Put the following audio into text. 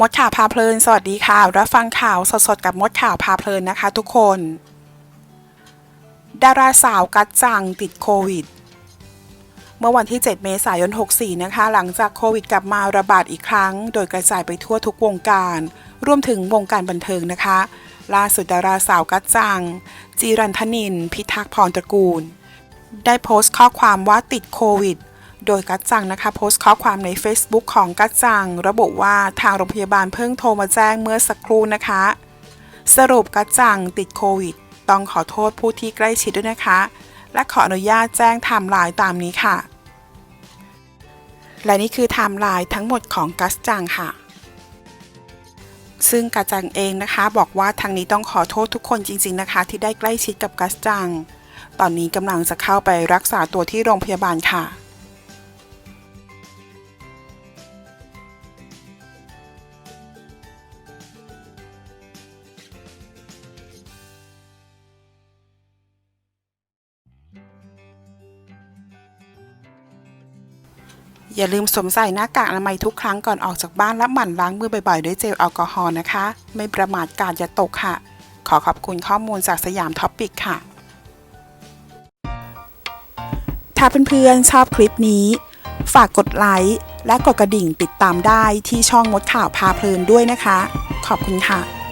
มดข่าวพาเพลิน สวัสดีค่ะ รับฟังข่าวสดๆ กับมดข่าวพาเพลินนะคะทุกคน ดาราสาวกัจจังติดโควิด เมื่อวันที่ 7 เมษายน 64 นะคะ หลังจากโควิดกลับมาระบาดอีกครั้ง โดยกระจายไปทั่วทุกวงการ รวมถึงวงการบันเทิงนะคะ ล่าสุดดาราสาวกัจจัง จีรันทนิน พิทักษ์พรตระกูล ได้โพสต์ข้อความว่าติดโควิด โดยกัจจังนะคะโพสต์ข้อความใน Facebook ของกัจจัง ระบุว่าทางโรงพยาบาลเพิ่งโทรมาแจ้งเมื่อสักครู่นะคะ สรุปกัจจังติดโควิด ต้องขอโทษผู้ที่ใกล้ชิดด้วยนะคะ และขออนุญาตแจ้งไทม์ไลน์ตามนี้ค่ะ และนี่คือไทม์ไลน์ทั้งหมดของกัจจังค่ะซึ่งกัจจังเองนะคะบอกว่าทางนี้ต้องขอโทษทุกคนจริง ๆนะคะ ที่ได้ใกล้ชิดกับกัจจัง ตอนนี้กำลังจะเข้าไปรักษาตัวที่โรงพยาบาลค่ะ อย่าลืมสวมใส่หน้ากากอนามัยทุกครั้งก่อนออกจากบ้านและหมั่นล้างมือบ่อยๆ ด้วยเจลแอลกอฮอล์นะคะ ไม่ประมาทกาดอย่าตกค่ะ ขอขอบคุณข้อมูลจากสยามท็อปปิกค่ะ ถ้าเพื่อนๆชอบคลิปนี้ ฝากกดไลค์และกดกระดิ่งติดตามได้ที่ช่องมดข่าวพาเพลินด้วยนะคะ ขอบคุณค่ะ